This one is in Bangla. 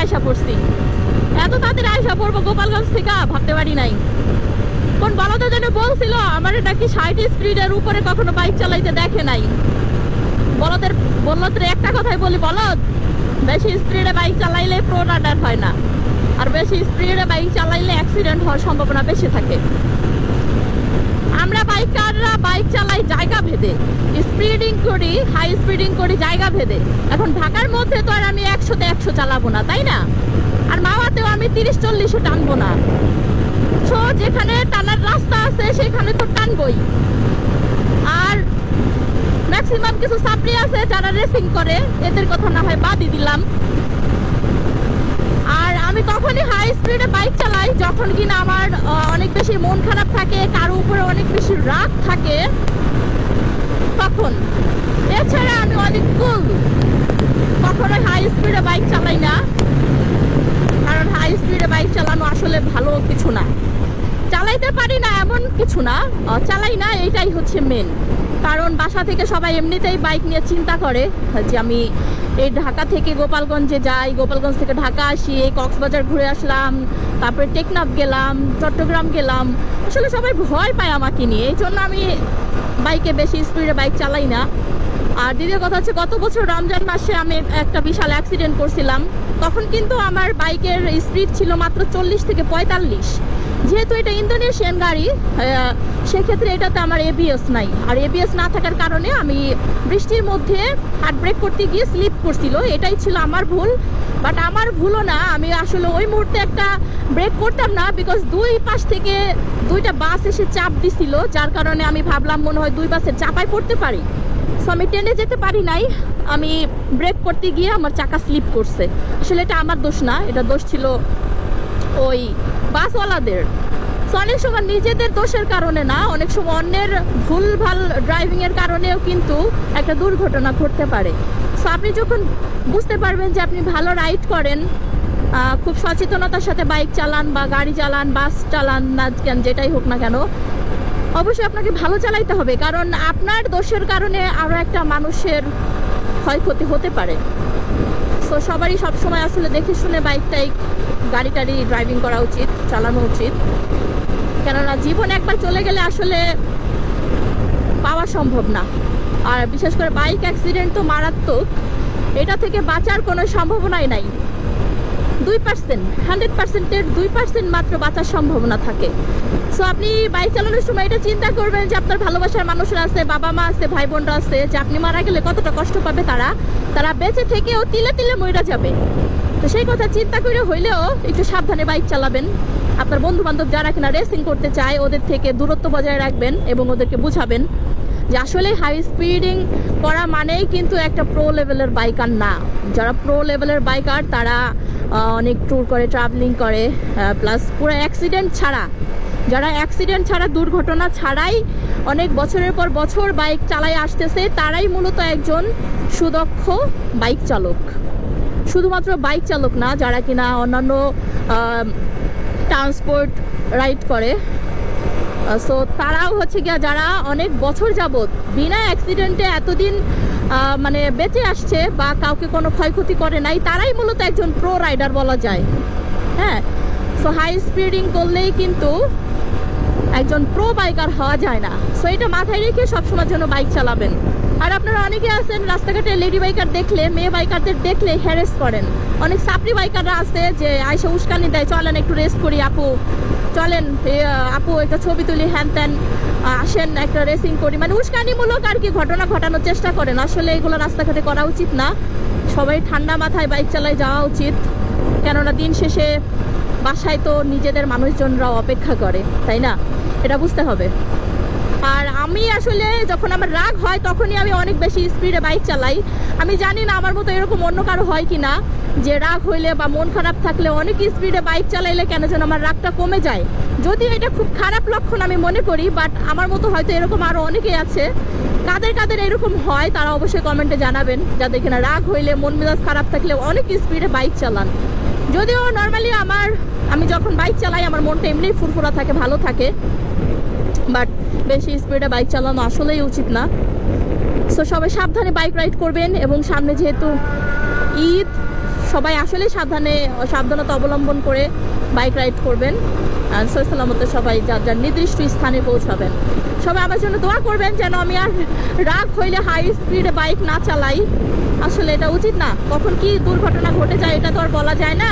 আয়সা পড়ছি। এত তাড়াতাড়ি আয়সা পড়ব, গোপালগঞ্জ থেকে ভাবতে পারি নাই। কোন বলদ যেন বলছিল, আমার নাকি ষাট স্পিডের উপরে কখনো বাইক চালাইতে দেখে নাই। বলদের বলদের একটা কথাই বলি, বলদ, বেশি স্পিডে বাইক চালাইলে প্রো রাডার হয় না। আর বেশি স্পিডে বাইক চালাইলে অ্যাক্সিডেন্ট হওয়ার সম্ভাবনা বেশি থাকে। আমরা বাইকাররা বাইক চালাই জায়গা ভেদে স্পিডিং করি হাই স্পিডিং করি জায়গা ভেদে। এখন ঢাকার মধ্যে তো আর একশোতে একশো চালাবো না, তাই না? আর মাওয়াতেও আমি তিরিশ চল্লিশে টানবো না। সো যেখানে টানার রাস্তা আছে, সেখানে তো টানবই। আর ম্যাক্সিমাম কিছু সাপ্লি আছে যারা রেসিং করে, এদের কথা না হয় বাদই দিলাম। আর আমি তখনই হাই স্পিডে বাইক চালাই, যখন কিনা আমার অনেক বেশি মন খারাপ থাকে, কারও উপরে অনেক বেশি রাগ থাকে, তখন। এছাড়া আমি অনেক কুল কখনোই হাই স্পিডে বাইক চালাই না। কারণ হাই স্পিডে বাইক চালানো আসলে ভালো কিছু না। চালাইতে পারি না এমন কিছু না। চালাই না, এইটাই হচ্ছে মেন কারণ বাসা থেকে সবাই এমনিতেই বাইক নিয়ে চিন্তা করে যে আমি এই ঢাকা থেকে গোপালগঞ্জে যাই, গোপালগঞ্জ থেকে ঢাকা আসি কক্সবাজার ঘুরে আসলাম, তারপরে টেকনাফ গেলাম, চট্টগ্রাম গেলাম। আসলে সবাই ভয় পায় আমাকে নিয়ে। এই জন্য আমি বাইকে বেশি স্পিডে বাইক চালাই না। আর দ্বিতীয় কথা হচ্ছে, গত বছর রমজান মাসে আমি একটা বিশাল অ্যাক্সিডেন্ট করছিলাম। তখন কিন্তু আমার বাইকের স্পিড ছিল মাত্র চল্লিশ থেকে পঁয়তাল্লিশ। যেহেতু এটা ইন্দোনেশিয়ান গাড়ি সেক্ষেত্রে এটাতে আমার এবিএস নাই। আর এবিএস না থাকার কারণে আমি বৃষ্টির মধ্যে হার্ট ব্রেক করতে গিয়ে স্লিপ করছিল। এটাই ছিল আমার ভুল। বাট আমার ভুলও না, আমি আসলে ওই মুহূর্তে একটা ব্রেক করতাম না বিকজ দুই পাশ থেকে দুইটা বাস এসে চাপ দিছিল, যার কারণে আমি ভাবলাম মনে হয় দুই বাসের চাপায় পড়তে পারি। সো আমি টেনে যেতে পারি নাই। আমি ব্রেক করতে গিয়ে আমার চাকা স্লিপ করছে। আসলে এটা আমার দোষ না এটা দোষ ছিল ওই বাসওয়ালাদের। So, অনেক সময় নিজেদের দোষের কারণে না অনেক সময় অন্যের ভুলভাল ড্রাইভিং এর কারণেও কিন্তু একটা দুর্ঘটনা ঘটতে পারে। সো আপনি যখন বুঝতে পারবেন যে আপনি ভালো রাইড করেন খুব সচেতনতার সাথে বাইক চালান বা গাড়ি চালান বাস চালান না যেটাই হোক না কেন অবশ্যই আপনাকে ভালো চালাইতে হবে, কারণ আপনার দোষের কারণে আরও একটা মানুষের ক্ষয়ক্ষতি হতে পারে। সো সবারই সবসময় আসলে দেখে শুনে বাইক টাইক, গাড়ি টাড়ি ড্রাইভিং করা উচিত, চালানো উচিত। কেননা জীবন একবার চলে গেলে আসলে পাওয়া সম্ভব না। আর বিশেষ করে বাইক অ্যাক্সিডেন্ট তো মারাত্মক, এটা থেকে বাঁচার কোনো সম্ভাবনাই নাই। দুই পার্সেন্ট হান্ড্রেড পার্সেন্টের দুই পার্সেন্ট মাত্র বাঁচার সম্ভাবনা থাকে। সো আপনি বাইক চালানোর সময় এটা চিন্তা করবেন যে আপনার ভালোবাসার মানুষরা আছে বাবা মা আছে ভাই বোনরা আছে, যে আপনি মারা গেলে কতটা কষ্ট পাবে তারা? তারা বেঁচে থেকেও তিলে তিলে মইরা যাবে। তো সেই কথা চিন্তা করে হইলেও একটু সাবধানে বাইক চালাবেন। আপনার বন্ধু বান্ধব যারা কিনা রেসিং করতে চায়, ওদের থেকে দূরত্ব বজায় রাখবেন এবং ওদেরকে বুঝাবেন। যে আসলে হাই স্পিডিং করা মানেই কিন্তু একটা প্রো লেভেলের বাইকার না। যারা প্রো লেভেলের বাইকার তারা অনেক ট্যুর করে ট্রাভেলিং করে প্লাস পুরো অ্যাক্সিডেন্ট ছাড়া। যারা অ্যাক্সিডেন্ট ছাড়া, দুর্ঘটনা ছাড়াই অনেক বছরের পর বছর বাইক চালায় আসতেছে, তারাই মূলত একজন সুদক্ষ বাইক চালক। শুধুমাত্র বাইক চালক না, যারা কিনা অন্যান্য ট্রান্সপোর্ট রাইড করে সো তারাও হচ্ছে গিয়া যারা অনেক বছর যাবত বিনা অ্যাক্সিডেন্টে এতদিন মানে বেঁচে আসছে বা কাউকে কোনো ক্ষয়ক্ষতি করে নাই, তারাই মূলত একজন প্রো রাইডার বলা যায়। হ্যাঁ সো হাই স্পিডিং করলেই কিন্তু একজন প্রো বাইকার হওয়া যায় না। সো এটা মাথায় রেখে সবসময়ের জন্য বাইক চালাবেন। আর আপনারা অনেকে আছেন রাস্তাঘাটে লেডি বাইকার দেখলে, মেয়ে বাইকারদের দেখলে হ্যারেস করেন। অনেক সাপড়ি বাইকাররা আছে যে আইসা উস্কানি দেয়, চলেন একটু রেস্ট করি আপু। চলেন আপু, একটা ছবি তুলি, হ্যান ত্যান আসেন একটা রেসিং করি। মানে উস্কানিমূলক আর কি ঘটনা ঘটানোর চেষ্টা করেন। আসলে এগুলো রাস্তাঘাটে করা উচিত না। সবাই ঠান্ডা মাথায় বাইক চালায় যাওয়া উচিত। কেননা দিন শেষে বাসায় তো নিজেদের মানুষজনরাও অপেক্ষা করে, তাই না? এটা বুঝতে হবে। আর আমি আসলে যখন আমার রাগ হয়, তখনই আমি অনেক বেশি স্পিডে বাইক চালাই। আমি জানি না আমার মতো এরকম অন্য কারও হয় কি না যে রাগ হইলে বা মন খারাপ থাকলে অনেক স্পিডে বাইক চালাইলে কেন যেন আমার রাগটা কমে যায়। যদি এটা খুব খারাপ লক্ষণ আমি মনে করি বাট আমার মতো হয়তো এরকম আরও অনেকেই আছে। কাদের কাদের এরকম হয়, তারা অবশ্যই কমেন্টে জানাবেন। যাদের কিনা রাগ হইলে, মন মেজাজ খারাপ থাকলে অনেক স্পিডে বাইক চালান। যদিও নর্মালি আমার, আমি যখন বাইক চালাই, আমার মনটা এমনিই ফুরফুরা থাকে, ভালো থাকে। বাট বেশি স্পিডে বাইক চালানো আসলেই উচিত না। সো সবাই সাবধানে বাইক রাইড করবেন এবং সামনে যেহেতু ঈদ সবাই আসলে সাবধানে, সাবধানতা অবলম্বন করে বাইক রাইড করবেন। সৈসালামতে সবাই যার যার নির্দিষ্ট স্থানে পৌঁছাবেন। সবাই আমার জন্য দোয়া করবেন যেন আমি আর রাগ হইলে হাই স্পিডে বাইক না চালাই। আসলে এটা উচিত না। কখন কি দুর্ঘটনা ঘটে যায়, এটা তো আর বলা যায় না।